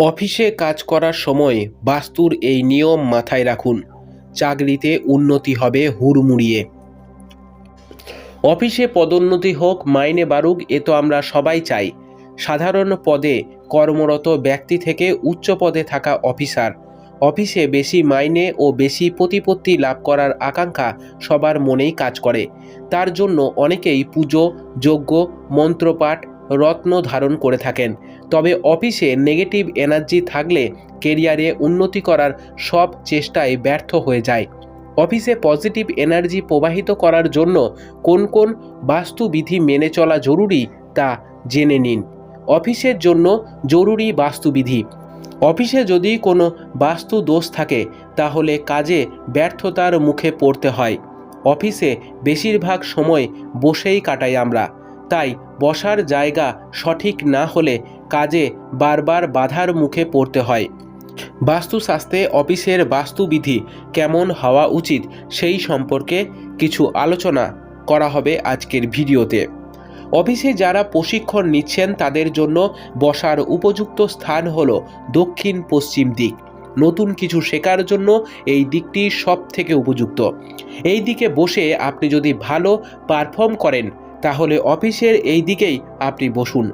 অফিসে কাজ করার সময় বাস্তুর এই নিয়ম মাথায় রাখুন। চাকরিতে উন্নতি হবে হুড়মুড়িয়ে। অফিসে পদোন্নতি হোক, মাইনে বাড়ুক, এ তো আমরা সবাই চাই। সাধারণ পদে কর্মরত ব্যক্তি থেকে উচ্চ পদে থাকা অফিসার। অফিসে বেশি মাইনে ও বেশি প্রতিপত্তি লাভ করার আকাঙ্ক্ষা সবার মনেই কাজ করে। তার জন্য অনেকেই পুজো, যজ্ঞ, মন্ত্রপাঠ রত্ন ধারণ করে থাকেন। তবে অফিসে নেগেটিভ এনার্জি থাকলে কেরিয়ারে উন্নতি করার সব চেষ্টায় ব্যর্থ হয়ে যায়। অফিসে পজিটিভ এনার্জি প্রবাহিত করার জন্য কোন কোন বাস্তুবিধি মেনে চলা জরুরি তা জেনে নিন। অফিসের জন্য জরুরি বাস্তুবিধি। অফিসে যদি কোনো বাস্তু দোষ থাকে, তাহলে কাজে ব্যর্থতার মুখে পড়তে হয়। অফিসে বেশিরভাগ সময় বসেই কাটাই আমরা। তাই বসার জায়গা সঠিক না হলে কাজে বারবার বাধার মুখে পড়তে হয়। বাস্তুশাস্ত্রে অফিসের বাস্তুবিধি কেমন হওয়া উচিত সেই সম্পর্কে কিছু আলোচনা করা হবে আজকের ভিডিওতে। অফিসে যারা প্রশিক্ষণ নিচ্ছেন তাদের জন্য বসার উপযুক্ত স্থান হল দক্ষিণ পশ্চিম দিক। নতুন কিছু শেখার জন্য এই দিকটি সব থেকে উপযুক্ত। এই দিকে বসে আপনি যদি ভালো পারফর্ম করেন তাহলে অফিসের এই দিকেই আপনি বসুন।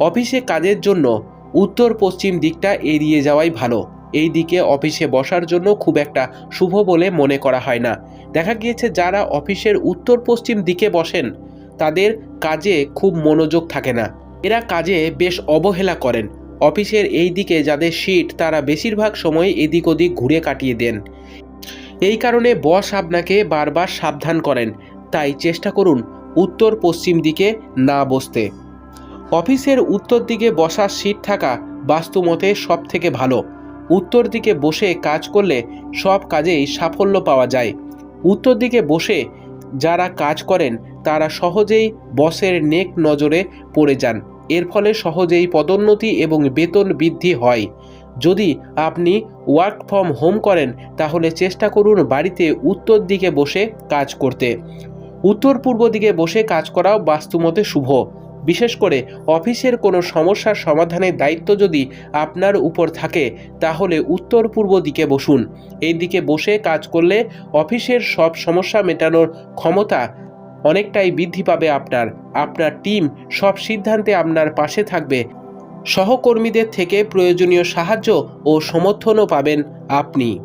অফিসে কাজের জন্য উত্তর পশ্চিম দিকটা এড়িয়ে যাওয়াই ভালো। এই দিকে অফিসে বসার জন্য খুব একটা শুভ বলে মনে করা হয় না। দেখা গিয়েছে যারা অফিসের উত্তর পশ্চিম দিকে বসেন, তাদের কাজে খুব মনোযোগ থাকে না। এরা কাজে বেশ অবহেলা করেন। অফিসের এই দিকে যাদের সিট, তারা বেশিরভাগ সময় এদিক ওদিক ঘুরে কাটিয়ে দেন। এই কারণে বস আপনাকে বারবার সাবধান করেন। তাই চেষ্টা করুন উত্তর পশ্চিম দিকে না বসতে। অফিসের উত্তর দিকে বসার সিট থাকা বাস্তুমতে সব থেকে ভালো। উত্তর দিকে বসে কাজ করলে সব কাজেই সাফল্য পাওয়া যায়। উত্তর দিকে বসে যারা কাজ করেন, তারা সহজেই বসের নেক নজরে পড়ে যান। এর ফলে সহজেই পদোন্নতি এবং বেতন বৃদ্ধি হয়। যদি আপনি ওয়ার্ক ফ্রম হোম করেন, তাহলে চেষ্টা করুন বাড়িতে উত্তর দিকে বসে কাজ করতে। উত্তর পূর্ব দিকে বসে কাজ করাও বাস্তুমতে শুভ। বিশেষ করে অফিসের কোনো সমস্যার সমাধানের দায়িত্ব যদি আপনার উপর থাকে, তাহলে উত্তর পূর্ব দিকে বসুন। এই দিকে বসে কাজ করলে অফিসের সব সমস্যা মেটানোর ক্ষমতা অনেকটাই বৃদ্ধি পাবে আপনার। আপনার টিম সব সিদ্ধান্তে আপনার পাশে থাকবে। সহকর্মীদের থেকে প্রয়োজনীয় সাহায্য ও সমর্থনও পাবেন আপনি।